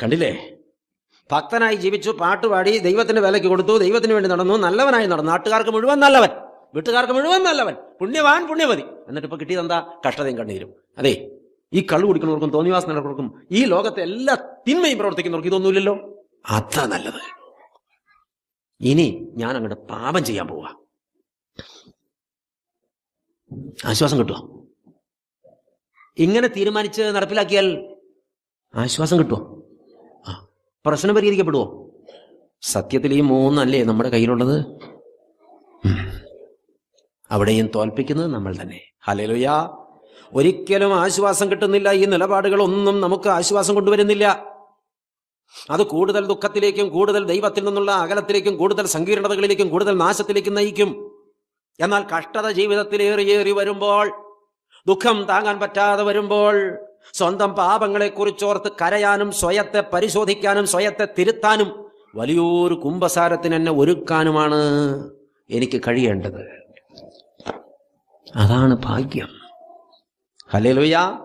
കണ്ടില്ലേ? ഭക്തനായി ജീവിച്ചു പാട്ടുപാടി ദൈവത്തിന് വിലക്ക് കൊടുത്തു ദൈവത്തിന് വേണ്ടി നടന്നു നല്ലവനായി നടന്നു. നാട്ടുകാർക്ക് മുഴുവൻ നല്ലവൻ വീട്ടുകാർക്ക് മുഴുവൻ നല്ലവൻ. പുണ്യവാൻ പുണ്യവതി. എന്നിട്ട് ഇപ്പൊ കിട്ടിയത് എന്താ? കഷ്ടതയും കണ്ണീരും. അതെ ഈ കള്ളു കുടിക്കുന്നവർക്കും തോന്നിവാസം നടക്കുന്നവർക്കും ഈ ലോകത്തെ എല്ലാ തിന്മയും പ്രവർത്തിക്കുന്നവർക്കും ഇതൊന്നുമില്ലല്ലോ. അതാ നല്ലത്. ഇനി ഞാൻ അങ്ങോട്ട് പാപം ചെയ്യാൻ പോവാ. ആശ്വാസം കിട്ടുമോ ഇങ്ങനെ തീരുമാനിച്ച് നടപ്പിലാക്കിയാൽ ആശ്വാസം കിട്ടുമോ പ്രശ്നം പരിഹരിക്കപ്പെടുമോ സത്യത്തിൽ ഈ മൂന്നല്ലേ നമ്മുടെ കയ്യിലുള്ളത്. അവിടെയും തോൽപ്പിക്കുന്നത് നമ്മൾ തന്നെ. ഹലലുയാ ഒരിക്കലും ആശ്വാസം കിട്ടുന്നില്ല. ഈ നിലപാടുകളൊന്നും നമുക്ക് ആശ്വാസം കൊണ്ടുവരുന്നില്ല. അത് കൂടുതൽ ദുഃഖത്തിലേക്കും കൂടുതൽ ദൈവത്തിൽ നിന്നുള്ള അകലത്തിലേക്കും കൂടുതൽ സങ്കീർണതകളിലേക്കും കൂടുതൽ നാശത്തിലേക്കും നയിക്കും. എന്നാൽ കഷ്ടത ജീവിതത്തിൽ ഏറിയേറി വരുമ്പോൾ ദുഃഖം താങ്ങാൻ പറ്റാതെ വരുമ്പോൾ സ്വന്തം പാപങ്ങളെ കുറിച്ചോർത്ത് കരയാനും സ്വയത്തെ പരിശോധിക്കാനും സ്വയത്തെ തിരുത്താനും വലിയൊരു കുംഭസാരത്തിന് എന്നെ ഒരുക്കാനുമാണ് എനിക്ക് കഴിയേണ്ടത്. അതാണ് ഭാഗ്യം. ഹലേലുയ